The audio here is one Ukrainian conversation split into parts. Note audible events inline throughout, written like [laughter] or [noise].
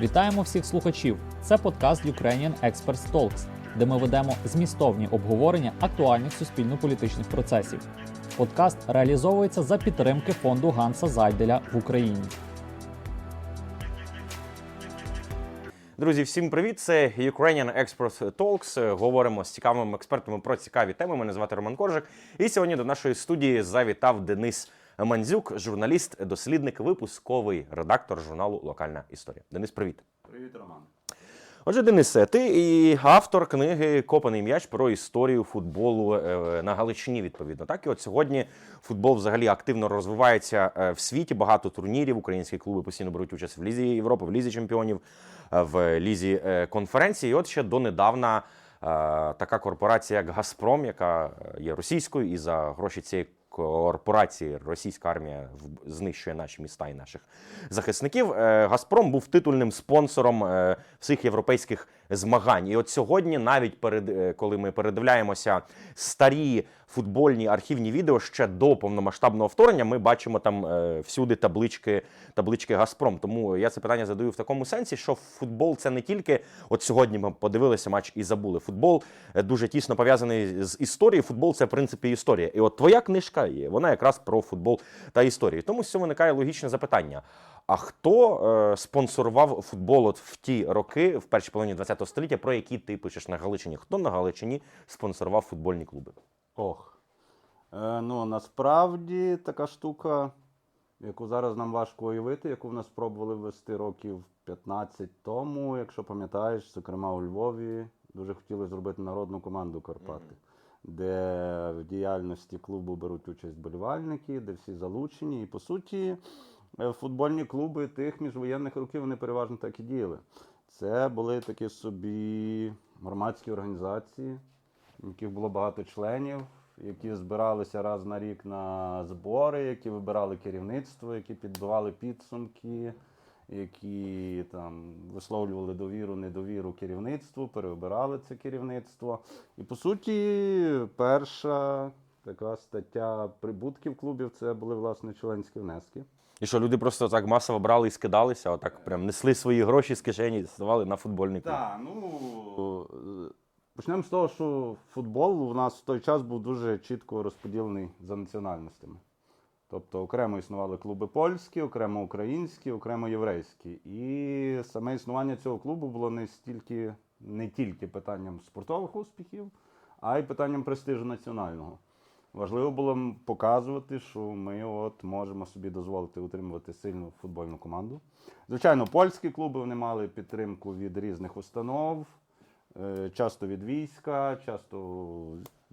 Вітаємо всіх слухачів! Це подкаст Ukrainian Experts Talks, де ми ведемо змістовні обговорення актуальних суспільно-політичних процесів. Подкаст реалізовується за підтримки фонду Ганса Зайделя в Україні. Друзі, всім привіт! Це Ukrainian Express Talks. Говоримо з цікавими експертами про цікаві теми. Мене звати Роман Коржик. І сьогодні до нашої студії завітав Денис Мандзюк, журналіст, дослідник, випусковий редактор журналу Локальна історія. Денис, привіт. Привіт, Роман. Отже, Денисе, ти і автор книги Копаний м'яч про історію футболу е, на Галичині, відповідно. Так, і от сьогодні футбол взагалі активно розвивається е, в світі. Багато турнірів. Українські клуби постійно беруть участь в Лізі Європи, в Лізі чемпіонів, е, в Лізі конференції. І от ще донедавна така корпорація, як Газпром, яка є російською, і за гроші цієї корпорації російська армія знищує наші міста і наших захисників. Е, Газпром був титульним спонсором е, всіх європейських змагань. І от сьогодні, навіть перед е, коли ми передивляємося старі футбольні архівні відео ще до повномасштабного вторгнення, ми бачимо там е, всюди таблички, таблички Газпром. Тому я це питання задаю в такому сенсі, що футбол це не тільки от сьогодні ми подивилися матч і забули. Футбол е, дуже тісно пов'язаний з історією. Футбол це в принципі історія. І от твоя книжка є, вона якраз про футбол та історію. Тому з цього виникає логічне запитання. А хто е, спонсорував футбол от в ті роки, в першій половині ХХ століття, про які ти пишеш на Галичині? Хто на Галичині спонсорував футбольні клуби? Ох. Е, ну, насправді така штука, яку зараз нам важко уявити, яку в нас спробували ввести років 15 тому, якщо пам'ятаєш, зокрема у Львові, дуже хотіли зробити народну команду Карпати, де в діяльності клубу беруть участь болівальники, де всі залучені. І по суті, футбольні клуби тих міжвоєнних років вони переважно так і діяли. Це були такі собі громадські організації, в яких було багато членів, які збиралися раз на рік на збори, які вибирали керівництво, які підбивали підсумки, які там висловлювали довіру, недовіру керівництву, переобирали це керівництво. І по суті, перша така стаття прибутків клубів це були власне членські внески. І що люди просто так масово брали і скидалися, отак прям несли свої гроші з кишені, ставали на футбольний клуб. Так, ну почнемо з того, що футбол у нас в той час був дуже чітко розподілений за національностями. Тобто окремо існували клуби польські, окремо українські, окремо єврейські. І саме існування цього клубу було не стільки не тільки питанням спортових успіхів, а й питанням престижу національного. Важливо було показувати, що ми от можемо собі дозволити утримувати сильну футбольну команду. Звичайно, польські клуби вони мали підтримку від різних установ, е, часто від війська, часто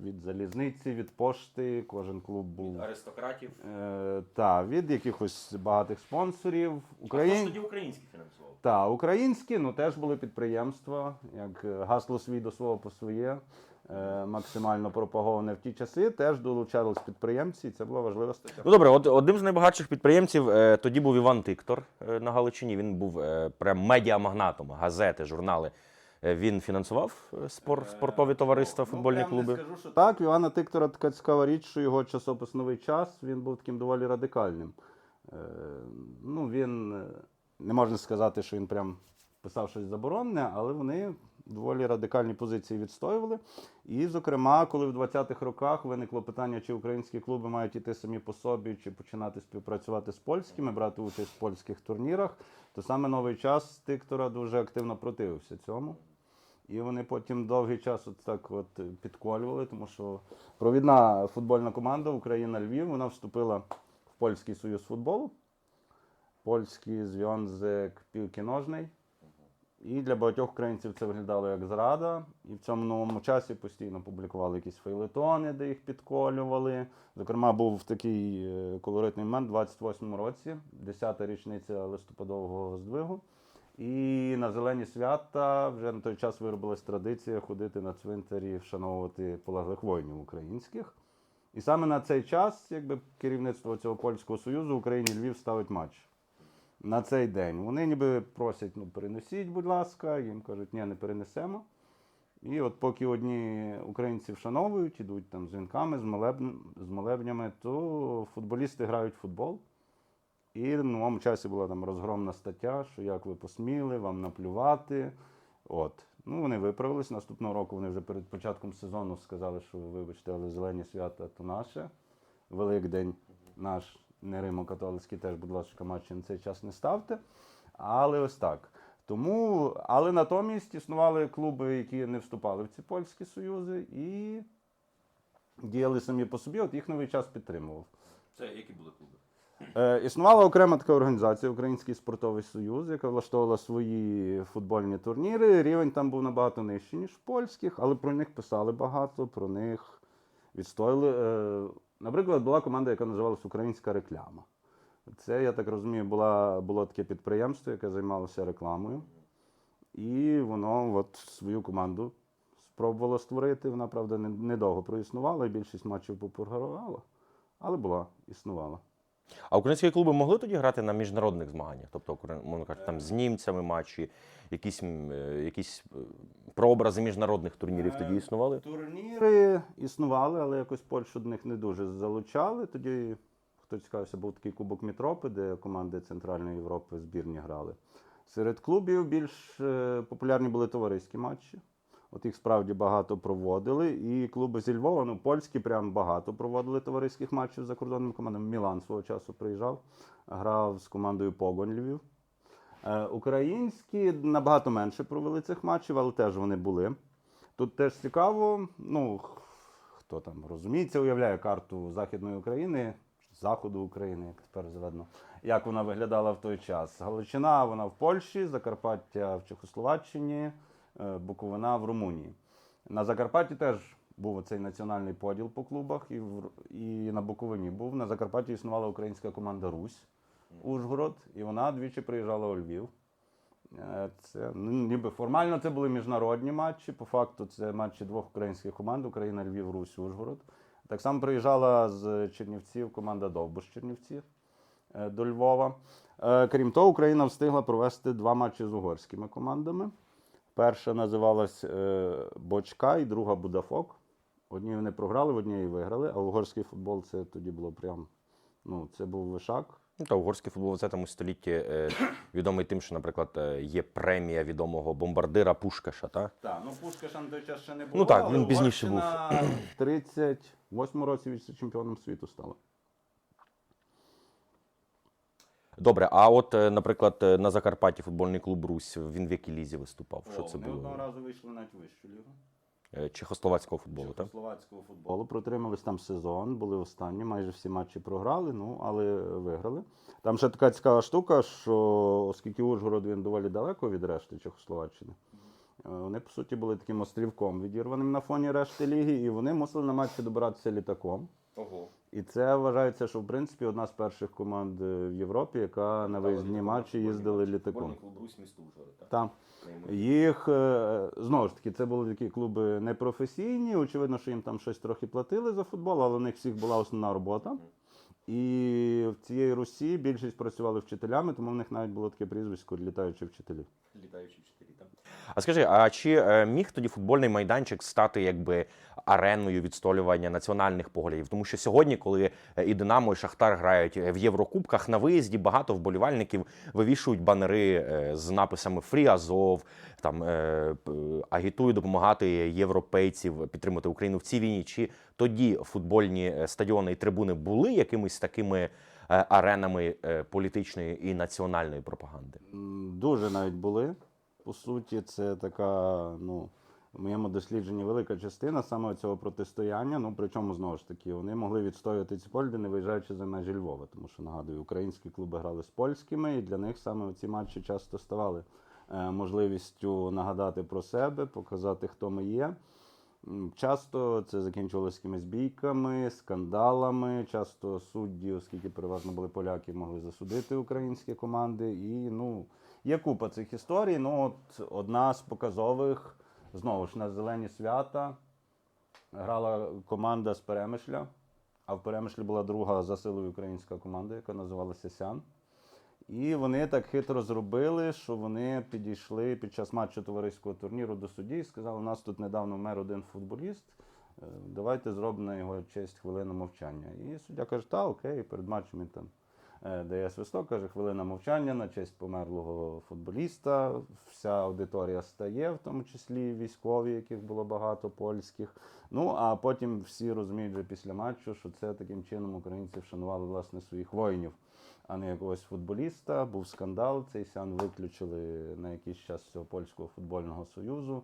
від залізниці, від пошти. Кожен клуб був Аристократів. е, та, від якихось багатих спонсорів. Україн... український фінансував? Та, українські, ну теж були підприємства, як е, гасло свій до свого по своє, е, максимально пропаговане в ті часи, теж долучались підприємці, і це була важлива стаття. Ну добре, от одним з найбагатших підприємців е, тоді був Іван Тиктор е, на Галичині. Він був е, прям медіамагнатом, газети, журнали. Е, Він фінансував е, спор, спортові товариства, футбольні ну, клуби. Скажу, що так, Івана Тиктора така цікава річ, що його часопис новий час він був таким доволі радикальним. Е, ну, він е, не можна сказати, що він прям писав щось заборонне, але вони доволі радикальні позиції відстоювали. І, зокрема, коли в 20-х роках виникло питання, чи українські клуби мають іти самі по собі, чи починати співпрацювати з польськими, брати участь в польських турнірах, то саме новий час Тиктора дуже активно противився цьому. І вони потім довгий час от так от підколювали, тому що провідна футбольна команда Україна Львів вона вступила в польський союз футболу, польський зв'язок пілки ножний. І для багатьох українців це виглядало як зрада. І в цьому новому часі постійно публікували якісь фейлетони, де їх підколювали. Зокрема, був такий е, колоритний момент у 28-му році, 10-та річниця листопадового здвигу. І на зелені свята вже на той час виробилась традиція ходити на цвинтарі, вшановувати полеглих воїнів українських. І саме на цей час, якби керівництво цього польського союзу Україні Львів ставить матч на цей день. Вони ніби просять, ну перенесіть, будь ласка, їм кажуть, ні, не перенесемо. І от поки одні українці вшановують, ідуть там з з молебнями, то футболісти грають в футбол. І в новому часі була там розгромна стаття, що як ви посміли, вам наплювати. От. Ну, вони виправились. Наступного року вони вже перед початком сезону сказали, що вибачте, але зелені свята то наше. Великдень наш не римо-католицький, теж, будь ласка, матчі на цей час не ставте. Але ось так. Тому, але натомість існували клуби, які не вступали в ці польські союзи і діяли самі по собі. От їх новий час підтримував. Це які були клуби? Е, існувала окрема така організація Український спортовий союз, яка влаштовувала свої футбольні турніри. Рівень там був набагато нижчий, ніж польських, але про них писали багато, про них відстояли. Е, наприклад, була команда, яка називалась Українська реклама. Це, я так розумію, була, було таке підприємство, яке займалося рекламою. І воно от свою команду спробувало створити. Вона, правда, недовго проіснувала, і більшість матчів попрогравала, але була, існувала. А українські клуби могли тоді грати на міжнародних змаганнях? Тобто, можна кажучи, там з німцями матчі, якісь, е, якісь е, прообрази міжнародних турнірів тоді існували? Турніри існували, але якось Польщу до них не дуже залучали. Тоді, хто цікавився, був такий Кубок Мітропи, де команди Центральної Європи збірні грали. Серед клубів більш е, популярні були товариські матчі. От їх справді багато проводили. І клуби зі Львова, ну, польські прям багато проводили товариських матчів за кордонними командами. Мілан свого часу приїжджав, грав з командою Погонь Львів. Е, Українські набагато менше провели цих матчів, але теж вони були. Тут теж цікаво, ну хто там розуміється, уявляє карту Західної України, Заходу України, як тепер зведено, як вона виглядала в той час. Галичина вона в Польщі, Закарпаття в Чехословаччині, Буковина в Румунії. На Закарпатті теж був оцей національний поділ по клубах, і, в, і на Буковині був. На Закарпатті існувала українська команда Русь Ужгород, і вона двічі приїжджала у Львів. Е, Це ну, ніби формально це були міжнародні матчі. По факту це матчі двох українських команд: Україна, Львів, Русь, Ужгород. Так само приїжджала з Чернівців команда Довбуш Чернівці е, до Львова. Е, Крім того, Україна встигла провести два матчі з угорськими командами. Перша називалась е, Бочка і друга Будафок. В одній вони програли, в одній виграли, а угорський футбол це тоді було прям. Ну, це був вишак. Ну, та угорський футбол в 20 столітті е, відомий тим, що, наприклад, е, є премія відомого бомбардира Пушкаша. Та? Так, ну Пушкаша на той час ще не було. Ну так, він пізніше Угорщина в 38 році віце-чемпіоном світу стала. Добре, а от, е, наприклад, е, на Закарпатті футбольний клуб Русь, він в якій лізі виступав? Що це Вони одного разу вийшли навіть вищу лігу. Е, Чехословацького футболу, так? Словацького футболу. Протримались там сезон, були останні, майже всі матчі програли, ну але виграли. Там ще така цікава штука, що оскільки Ужгород він доволі далеко від решти Чехословаччини, вони по суті були таким острівком відірваним на фоні решти ліги, і вони мусили на матчі добиратися літаком. Ого. І це вважається, що в принципі одна з перших команд е, в Європі, яка на виїзні матчі їздили літаком. клуб Русь місто Ужгород, так? Там їх е, знову ж таки, це були такі клуби непрофесійні. Очевидно, що їм там щось трохи платили за футбол, але у них всіх була основна робота. І в цієї Русі більшість працювали вчителями, тому в них навіть було таке прізвисько літаючі вчителі. Літаючі вчителі. А скажи, а чи е, міг тоді футбольний майданчик стати якби ареною відстолювання національних поглядів? Тому що сьогодні, коли е, і Динамо, і Шахтар грають е, в Єврокубках, на виїзді багато вболівальників вивішують банери з написами Фрі Азов, там агітують допомагати європейців підтримати Україну в цій війні. Чи тоді футбольні стадіони і трибуни були якимись такими аренами політичної і національної пропаганди? Дуже навіть були. По суті, це така, ну, в моєму дослідженні велика частина саме цього протистояння. Ну, причому знову ж таки, вони могли відстоювати ці погляди, не виїжджаючи за межі Львова. Тому що нагадую, українські клуби грали з польськими, і для них саме ці матчі часто ставали е, можливістю нагадати про себе, показати, хто ми є. Часто це закінчувалося якимись бійками, скандалами. Часто судді, оскільки переважно були поляки, могли засудити українські команди. І ну, є купа цих історій. Ну, от одна з показових, знову ж на зелені свята грала команда з Перемишля. А в Перемишлі була друга за силою українська команда, яка називалася Сян. І вони так хитро зробили, що вони підійшли під час матчу товариського турніру до судді і сказали, у нас тут недавно вмер один футболіст, е, давайте зробимо на його честь хвилину мовчання. І суддя каже, та окей, перед матчем він там дає свисток, каже, хвилина мовчання на честь померлого футболіста. Вся аудиторія стає, в тому числі військові, яких було багато польських. Ну а потім всі розуміють вже після матчу, що це таким чином українці вшанували власне своїх воїнів, а не якогось футболіста. Був скандал. Цей сян виключили на якийсь час цього польського футбольного союзу.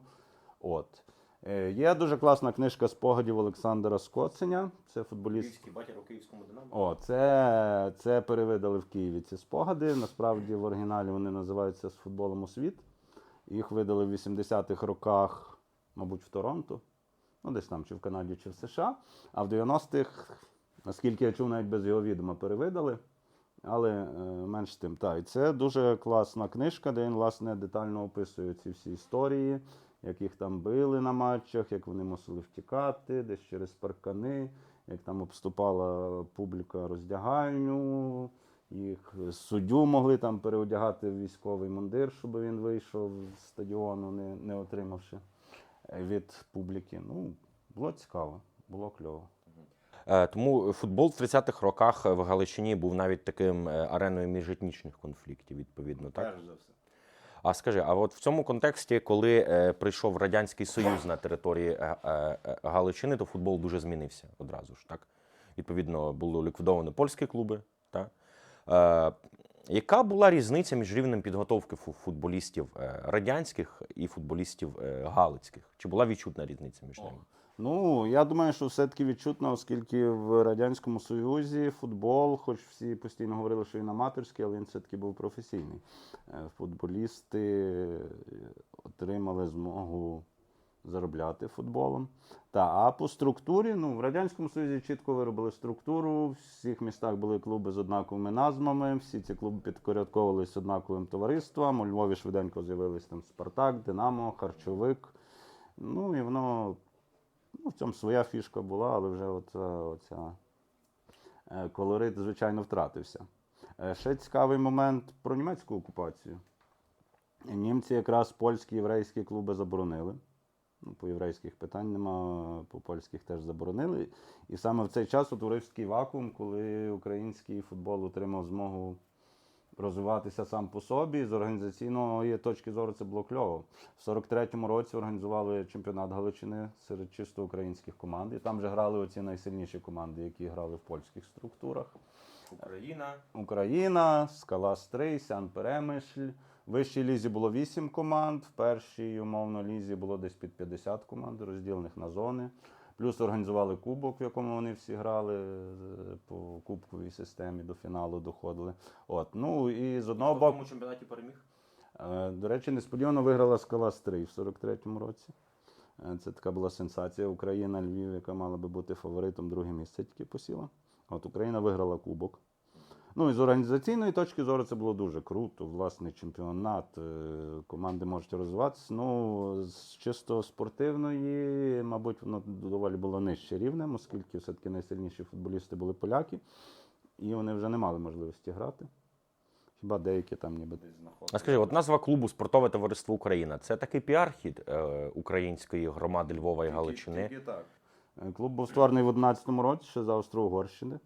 От. Е, Є дуже класна книжка спогадів Олександра Скоценя. Це футболіст. батір у київському динамо. О, це, це перевидали в Києві ці спогади. Насправді в оригіналі вони називаються з футболом у світ. Їх видали в 80-х роках, мабуть, в Торонто. Ну, десь там, чи в Канаді, чи в США. А в 90-х, наскільки я чув, навіть без його відома перевидали. Але е, менш тим. Та, і це дуже класна книжка, де він, власне, детально описує ці всі історії, як їх там били на матчах, як вони мусили втікати, десь через паркани, як там обступала публіка роздягальню, їх суддю могли там переодягати в військовий мундир, щоб він вийшов з стадіону, не, не отримавши від публіки. Ну, було цікаво, було кльово. Е, Тому футбол в 30-х роках в Галичині був навіть таким е, ареною міжетнічних конфліктів, відповідно, так? за все. А скажи, а от в цьому контексті, коли е, прийшов Радянський Союз на території е, е, е, Галичини, то футбол дуже змінився одразу ж, так? Відповідно, було ліквідовано польські клуби. Так? Е, яка була різниця між рівнем підготовки футболістів е, радянських і футболістів е, галицьких? Чи була відчутна різниця між ними? Ну, я думаю, що все-таки відчутно, оскільки в Радянському Союзі футбол, хоч всі постійно говорили, що він аматорський, але він все-таки був професійний. Е, Футболісти е, отримали змогу заробляти футболом. Та, а по структурі, ну, в Радянському Союзі чітко виробили структуру, в всіх містах були клуби з однаковими назвами, всі ці клуби підпорядковувалися однаковим товариствам. У Львові швиденько з'явились там Спартак, Динамо, Харчовик. Ну і воно Ну, в цьому своя фішка була, але вже оця, оця е, колорит, звичайно, втратився. Е, Ще цікавий момент про німецьку окупацію. Німці якраз польські єврейські клуби заборонили. Ну, по єврейських питань нема, по польських теж заборонили. І саме в цей час утворився такий вакуум, коли український футбол отримав змогу розвиватися сам по собі. З організаційної точки зору це було кльово. В 43-му році організували чемпіонат Галичини серед чисто українських команд. І там вже грали оці найсильніші команди, які грали в польських структурах. Україна. Україна, Скала Стрий, Сян Перемишль. В вищій лізі було 8 команд, в першій умовно лізі було десь під 50 команд, розділених на зони. Плюс організували кубок, в якому вони всі грали по кубковій системі до фіналу доходили. От. Ну і з одного боку. чемпіонаті переміг? Е, До речі, несподівано виграла скала Стрий в 43-му році. Е, Це така була сенсація. Україна, Львів, яка мала би бути фаворитом, друге місце тільки посіла. От Україна виграла кубок. Ну і з організаційної точки зору це було дуже круто. Власний чемпіонат, е, команди можуть розвиватися. Ну, з чисто спортивної, мабуть, воно доволі було нижче рівнем, оскільки все-таки найсильніші футболісти були поляки, і вони вже не мали можливості грати. Хіба деякі там ніби десь знаходилися. А скажи, от назва клубу Спортове товариство Україна це такий піар-хід е, української громади Львова і Галичини. Тільки так. Е, Клуб був створений в 11-му році ще за Австро-Угорщини.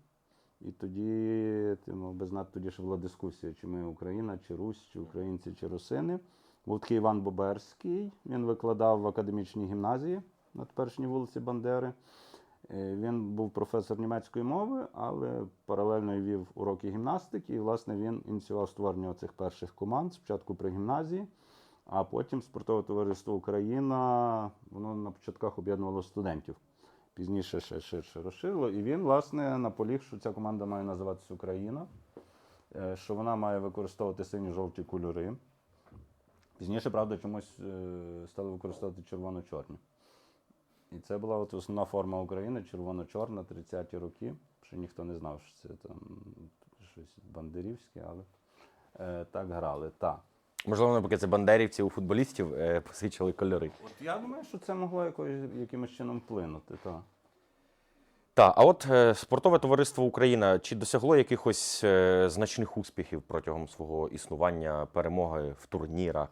І тоді, ти мав би знати, тоді ще була дискусія, чи ми Україна, чи Русь, чи українці, чи русини. Був такий Іван Боберський, він викладав в академічній гімназії на теперішній вулиці Бандери. Е, Він був професор німецької мови, але паралельно вів уроки гімнастики. І, власне, він ініціював створення цих перших команд спочатку при гімназії, а потім спортове товариство Україна воно на початках об'єднувало студентів. Пізніше ще ширше розширило. І він, власне, наполіг, що ця команда має називатися Україна, е, що вона має використовувати сині-жовті кольори. Пізніше, правда, чомусь е, стали використовувати червоно-чорні. І це була от основна форма України, червоно-чорна, 30-ті роки. Ще ніхто не знав, що це там щось бандерівське, але е, так грали. Так. Можливо, навпаки, це бандерівці у футболістів е, посвідчили кольори. От я думаю, що це могло якось, якимось чином вплинути. Так. Так, а от е, спортове товариство Україна чи досягло якихось е, значних успіхів протягом свого існування, перемоги в турнірах?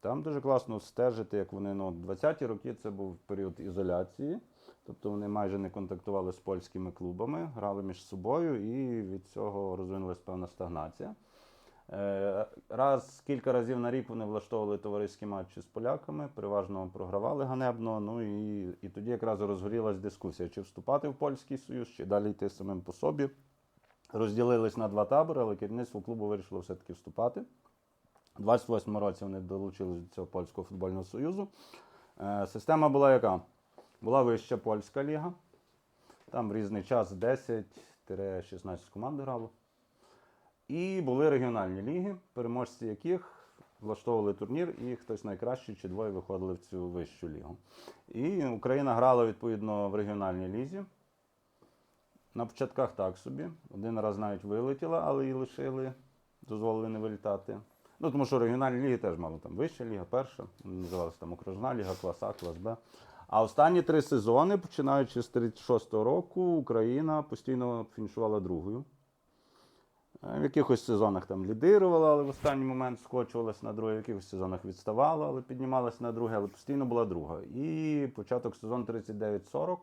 Там дуже класно стежити, як вони ну, 20-ті роки це був період ізоляції. Тобто вони майже не контактували з польськими клубами, грали між собою, і від цього розвинулася певна стагнація. Е, Раз кілька разів на рік вони влаштовували товариські матчі з поляками, переважно програвали ганебно. Ну і, і тоді якраз розгорілась дискусія, чи вступати в польський союз, чи далі йти самим по собі. Розділились на два табори, але керівництво клубу вирішило все-таки вступати. У 28-му році вони долучились до цього польського футбольного союзу. Е, Система була яка? Була вища польська ліга. Там в різний час 10-16 команд грало. І були регіональні ліги, переможці яких влаштовували турнір, і хтось найкращий чи двоє виходили в цю вищу лігу. І Україна грала відповідно в регіональній лізі. На початках так собі. Один раз навіть вилетіла, але її лишили, дозволили не вилітати. Ну, тому що регіональні ліги теж мали там вища ліга, перша, називалася там окружна ліга, клас А, клас Б. А останні три сезони, починаючи з 36-го року, Україна постійно фінішувала другою. Е, В якихось сезонах там лідирувала, але в останній момент скочувалась на друге, в якихось сезонах відставала, але піднімалась на друге, але постійно була друга. І початок сезону 39-40.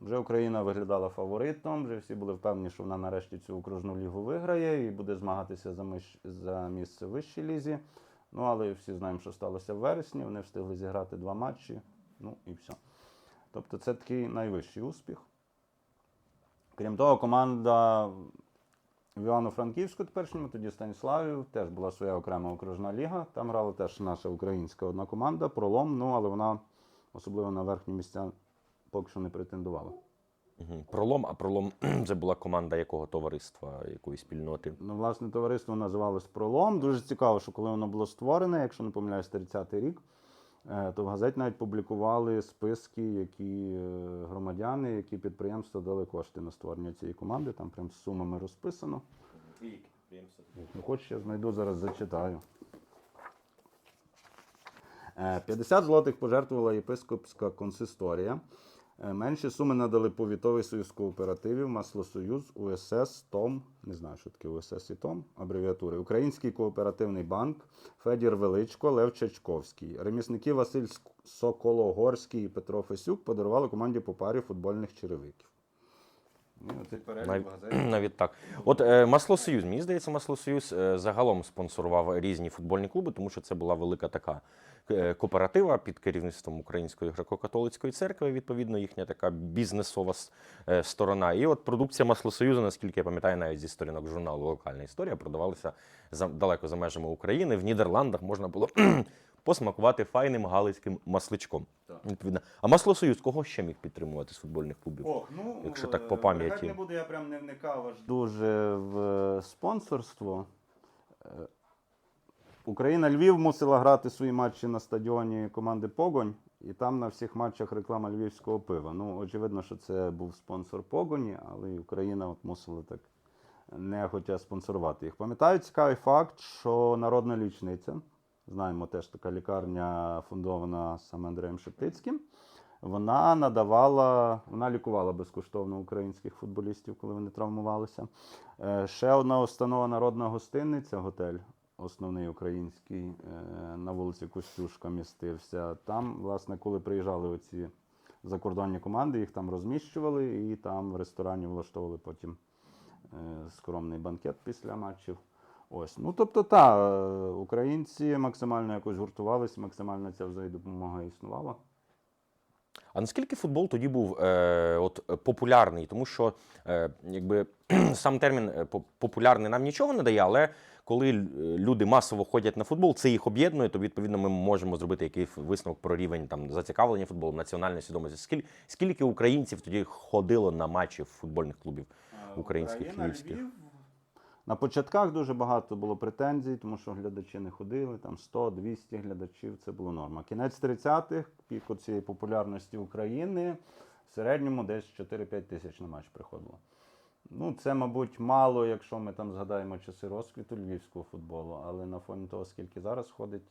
Вже Україна виглядала фаворитом, вже всі були впевнені, що вона нарешті цю окружну лігу виграє і буде змагатися за, миш... за місце в вищій лізі. Ну, але всі знаємо, що сталося в вересні. Вони встигли зіграти два матчі. Ну і все. Тобто це такий найвищий успіх. Крім того, команда в Івано-Франківську теперішньому, тоді Станіславів, теж була своя окрема окружна ліга. Там грала теж наша українська одна команда, пролом, ну але вона особливо на верхні місця поки що не претендувала. Пролом, а пролом [clears throat] це була команда якого товариства, якої спільноти? Ну, власне, товариство називалось Пролом. Дуже цікаво, що коли воно було створене, якщо не помиляюсь, 30-й рік, то в газеті навіть публікували списки, які е, громадяни, які підприємства дали кошти на створення цієї команди. Там прям з сумами розписано. Ну, хочеш, я знайду, зараз зачитаю. Е, 50 злотих пожертвувала єпископська консисторія. Е, Менші суми надали повітовий союз кооперативів, Маслосоюз, УСС, ТОМ, не знаю, що таке УСС і ТОМ, абревіатури. Український кооперативний банк, Федір Величко, Лев Чачковський. Ремісники Василь Сокологорський і Петро Фесюк подарували команді по парі футбольних черевиків. Ну, Нав... [clears throat] Навіть так. От е, Маслосоюз, мені здається, Маслосоюз е, загалом спонсорував різні футбольні клуби, тому що це була велика така кооператива під керівництвом Української греко-католицької церкви, відповідно, їхня така бізнесова е, сторона. І от продукція Маслосоюзу, наскільки я пам'ятаю, навіть зі сторінок журналу Локальна історія продавалася за, далеко за межами України. В Нідерландах можна було [clears throat] посмакувати файним галицьким масличком. Так. Відповідно. А Маслосоюз кого ще міг підтримувати з футбольних клубів? Ох, ну, Якщо так е, по пам'яті. не буду, я прям не вникав аж дуже в е, спонсорство. Україна Львів мусила грати свої матчі на стадіоні команди Погонь, і там на всіх матчах реклама львівського пива. Ну, очевидно, що це був спонсор Погоні, але і Україна от мусила так нехотя спонсорувати їх. Пам'ятаю цікавий факт, що народна лічниця, знаємо теж така лікарня фундована саме Андреєм Шептицьким. Вона надавала, вона лікувала безкоштовно українських футболістів, коли вони травмувалися. Е, Ще одна установа народна гостиниця, готель, основний український, е, на вулиці Костюшка містився. Там, власне, коли приїжджали оці закордонні команди, їх там розміщували і там в ресторані влаштовували потім е, скромний банкет після матчів. Ось, ну тобто, та е, українці максимально якось гуртувалися, максимально ця взаємодопомога існувала. А наскільки футбол тоді був е, от, популярний? Тому що е, якби, сам термін популярний нам нічого не дає, але коли е, люди масово ходять на футбол, це їх об'єднує, то відповідно ми можемо зробити якийсь висновок про рівень там, зацікавлення футболом, національної свідомості. Скільки, скільки українців тоді ходило на матчі футбольних клубів українських Україна, львівських? Львів. На початках дуже багато було претензій, тому що глядачі не ходили, там 100-200 глядачів це було норма. Кінець 30-х, пік цієї популярності України, в середньому десь 4-5 тисяч на матч приходило. Ну, це, мабуть, мало, якщо ми там згадаємо часи розквіту львівського футболу, але на фоні того, скільки зараз ходить,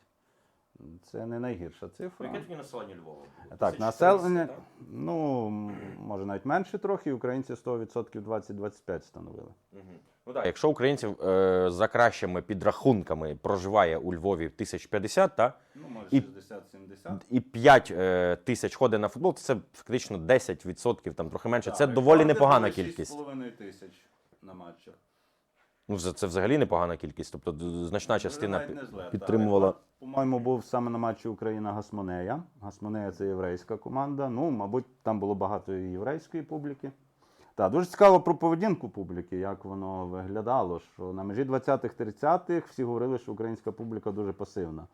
Це не найгірша цифра. тоді населення Львова? було? Так, 1300, населення, так? ну, може навіть менше трохи, українці 100% 20-25 становили. Ну, так, якщо українців е, за кращими підрахунками проживає у Львові 1050, та, Ну, може І- 60-70. і 5 е, тисяч ходить на футбол, то це фактично 10%, там трохи менше. Це доволі непогана кількість. 6,5 тисяч на матчах. Ну, це, це взагалі непогана кількість. Тобто значна частина зле, підтримувала. Рекорд, По-моєму, був саме на матчі Україна Гасмонея. Гасмонея це єврейська команда. Ну, мабуть, там було багато єврейської публіки. Так, дуже цікаво про поведінку публіки, як воно виглядало. Що на межі 20-30-х всі говорили, що українська публіка дуже пасивна.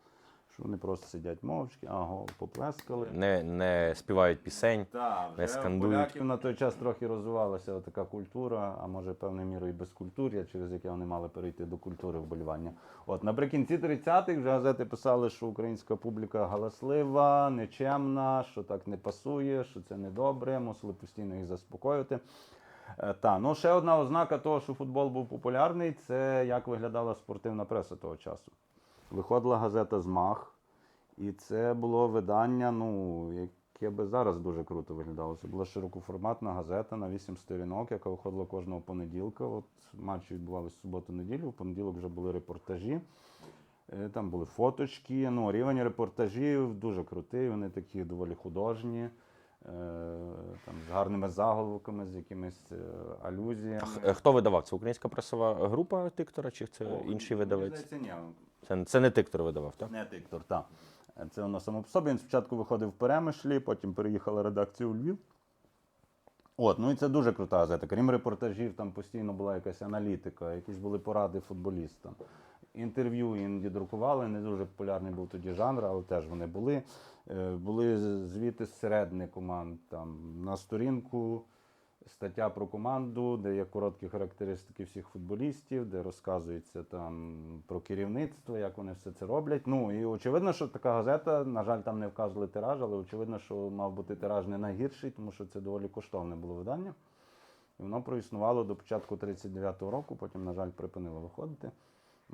Що вони просто сидять мовчки, аго, поплескали. Не, не співають пісень. Так, не вже у скандують. поляків на той час трохи розвивалася така культура, а може певною мірою і безкультур'я, через яке вони мали перейти до культури вболівання. От наприкінці 30-х вже газети писали, що українська публіка галаслива, нечемна, що так не пасує, що це недобре, мусили постійно їх заспокоювати. Е, Та, ну ще одна ознака того, що футбол був популярний, це як виглядала спортивна преса того часу. Виходила газета Змах, і це було видання, ну, яке би зараз дуже круто виглядало. Це була широкоформатна газета на 8 сторінок, яка виходила кожного понеділка. От матчі відбувалися суботу-неділю, в понеділок вже були репортажі. Е, Там були фоточки. Ну, рівень репортажів дуже крутий, вони такі доволі художні, е, там, з гарними заголовками, з якимись е, алюзіями. А Хто видавав? Це українська пресова група Тиктора, чи це О, інший видавець? здається, ні, Це, це не Тиктор видавав, так? Не Тиктор, так. Це воно само по собі. Він спочатку виходив в Перемишлі, потім переїхала редакція у Львів. От, ну і це дуже крута газета. Крім репортажів, там постійно була якась аналітика, якісь були поради футболістам. Інтерв'ю іноді друкували, не дуже популярний був тоді жанр, але теж вони були. Е, Були з- звіти зсередини команд. Там, на сторінку стаття про команду, де є короткі характеристики всіх футболістів, де розказується там про керівництво, як вони все це роблять. Ну і очевидно, що така газета, на жаль, там не вказували тираж, але очевидно, що мав бути тираж не найгірший, тому що це доволі коштовне було видання. І воно проіснувало до початку 39-го року, потім, на жаль, припинило виходити.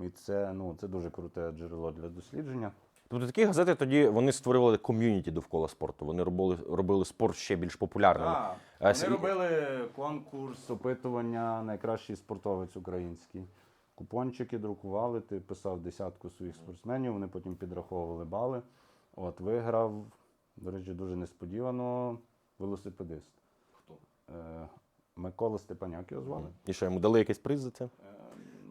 І це, ну, це дуже круте джерело для дослідження. Тобто такі газети тоді вони створювали ком'юніті довкола спорту. Вони робили, робили спорт ще більш популярним. Так, А, вони с- робили конкурс, опитування найкращий спортовець український. Купончики друкували, ти писав десятку своїх спортсменів, вони потім підраховували бали. От виграв, до речі, дуже несподівано велосипедист. Хто? Е, Микола Степаняк його звали. І що йому дали якийсь приз за це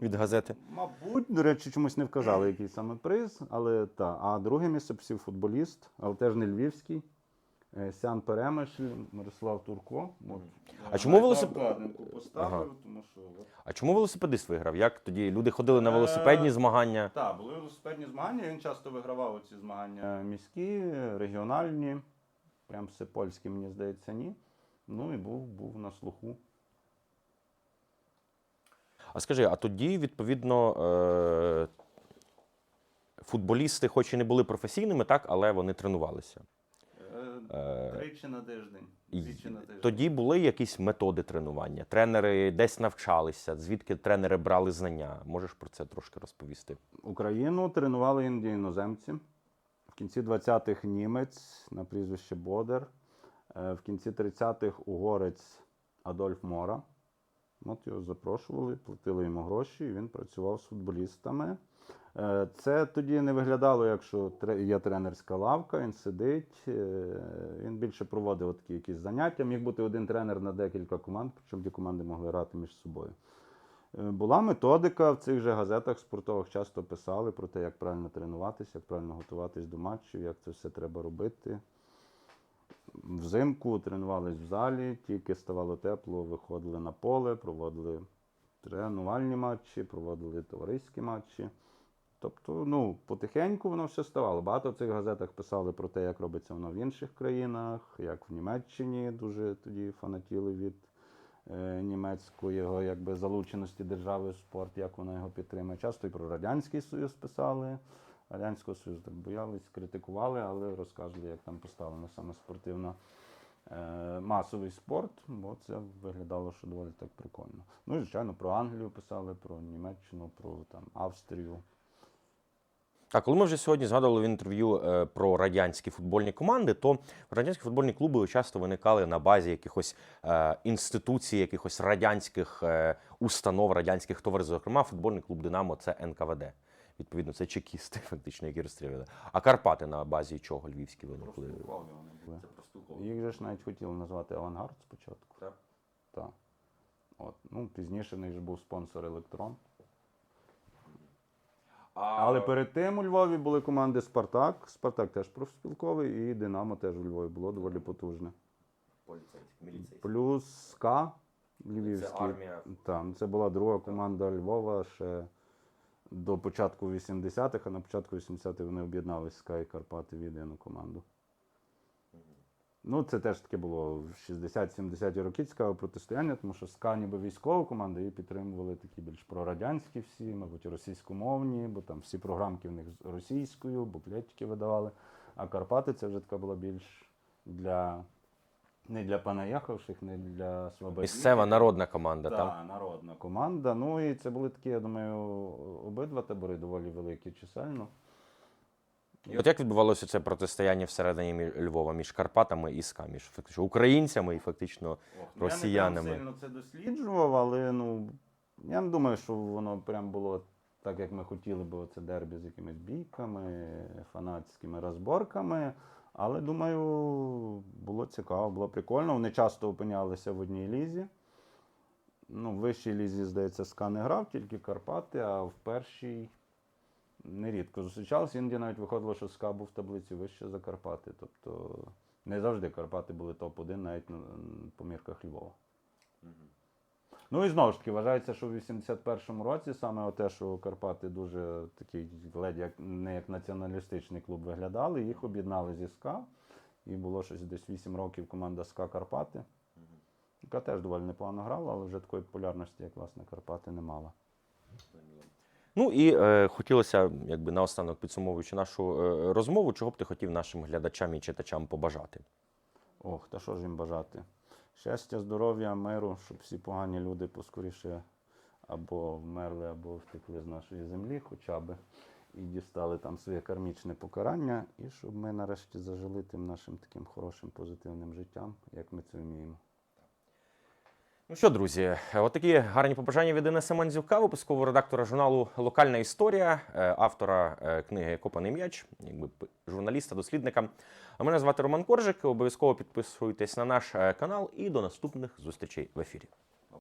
від газети? Мабуть, до речі, чомусь не вказали, який саме приз, але та. А друге місце посів футболіст, але теж не львівський. е, Сян Перемишль, Мирослав Турко. От. А чому велосип- поставив, Ага. тому що. А чому велосипедист виграв? Як тоді люди ходили на велосипедні Е, змагання? Так, були велосипедні змагання. Він часто вигравав ці змагання міські, регіональні. Прям все польські, мені здається, ні. Ну і був, був на слуху. А скажи, а тоді, відповідно, е- футболісти, хоч і не були професійними, так, але вони тренувалися. Е, Тричі на тиждень. І на тиждень. Тоді були якісь методи тренування. Тренери десь навчалися, звідки тренери брали знання. Можеш про це трошки розповісти? Україну тренували іноді іноземці. В кінці 20-х німець на прізвище Бодер. Е, В кінці 30-х угорець Адольф Мора. От його запрошували, платили йому гроші, і він працював з футболістами. Е, Це тоді не виглядало, як що тре- є тренерська лавка, він сидить, е, він більше проводив такі якісь заняття. Міг бути один тренер на декілька команд, причому ті команди могли грати між собою. Е, Була методика в цих же газетах спортових часто писали про те, як правильно тренуватися, як правильно готуватись до матчів, як це все треба робити. Взимку тренувались в залі, тільки ставало тепло, виходили на поле, проводили тренувальні матчі, проводили товариські матчі. Тобто, ну, потихеньку воно все ставало. Багато в цих газетах писали про те, як робиться воно в інших країнах, як в Німеччині дуже тоді фанатіли від е, німецької якби, залученості держави в спорт, як вона його підтримує. Часто і про Радянський Союз писали. Радянського Союзу так боялись, критикували, але розказували, як там поставлено саме спортивно е, масовий спорт, бо це виглядало, що доволі так прикольно. Ну і звичайно про Англію писали, про Німеччину, про там Австрію. А коли ми вже сьогодні згадували в інтерв'ю е, про радянські футбольні команди, то радянські футбольні клуби часто виникали на базі якихось е, інституцій, якихось радянських установ, радянських товариств. Зокрема, футбольний клуб Динамо це НКВД. Відповідно, це чекісти, [laughs] фактично, які розстріляли. А Карпати на базі чого львівські виникли? Їх же ж навіть хотіли назвати авангард спочатку. Так. Так. От. Ну, пізніше в них ж був спонсор Електрон. Але перед тим у Львові були команди Спартак. Спартак теж профспілковий, і Динамо теж у Львові було доволі потужне. Плюс СКА Львівський. Це армія. Так, ну, це була друга команда Львова ще до початку 80-х, а на початку 80-х вони об'єдналися і Карпати в єдину команду. Ну, це теж таке було в 60-70-ті роки цікаве протистояння, тому що СКА ніби військова команда, її підтримували такі більш прорадянські всі, мабуть, російськомовні, бо там всі програмки в них з російською, буклетики видавали. А Карпати це вже така була більш для не для понаїхавших, не для свободних. Місцева народна команда. Так, Там народна команда. Ну і це були такі, я думаю, обидва табори доволі великі чисельно. І от як відбувалося це протистояння всередині Львова між Карпатами і СКА, між фактично українцями і фактично росіянами. Я не сильно це досліджував, але ну, я не думаю, що воно прям було так, як ми хотіли, бо це дербі з якимись бійками, фанатськими розборками. Але думаю, було цікаво, було прикольно. Вони часто опинялися в одній лізі. Ну, в вищій лізі, здається, СКА не грав, тільки Карпати, а в першій нерідко зустрічалися. Іноді навіть виходило, що СКА був в таблиці вище за Карпати. Тобто не завжди Карпати були топ-1 навіть на- по мірках Львова. Ну і знову ж таки, вважається, що в 81-му році саме те, що Карпати дуже такий ледь як не як націоналістичний клуб виглядали, їх об'єднали зі СКА. І було щось десь 8 років команда СКА Карпати, яка теж доволі непогано грала, але вже такої популярності, як власне Карпати, не мала. Ну і е, хотілося, якби наостанок підсумовуючи нашу е, розмову, чого б ти хотів нашим глядачам і читачам побажати? Ох, та що ж їм бажати? Щастя, здоров'я, миру, щоб всі погані люди поскоріше або вмерли, або втекли з нашої землі, хоча б і дістали там своє кармічне покарання, і щоб ми нарешті зажили тим нашим таким хорошим позитивним життям, як ми це вміємо. Ну що, друзі, от такі гарні побажання від Дениса Мандзюка, випускового редактора журналу Локальна історія, е, автора е, книги Копаний м'яч, якби журналіста, дослідника. А мене звати Роман Коржик. Обов'язково підписуйтесь на наш е, канал і до наступних зустрічей в ефірі.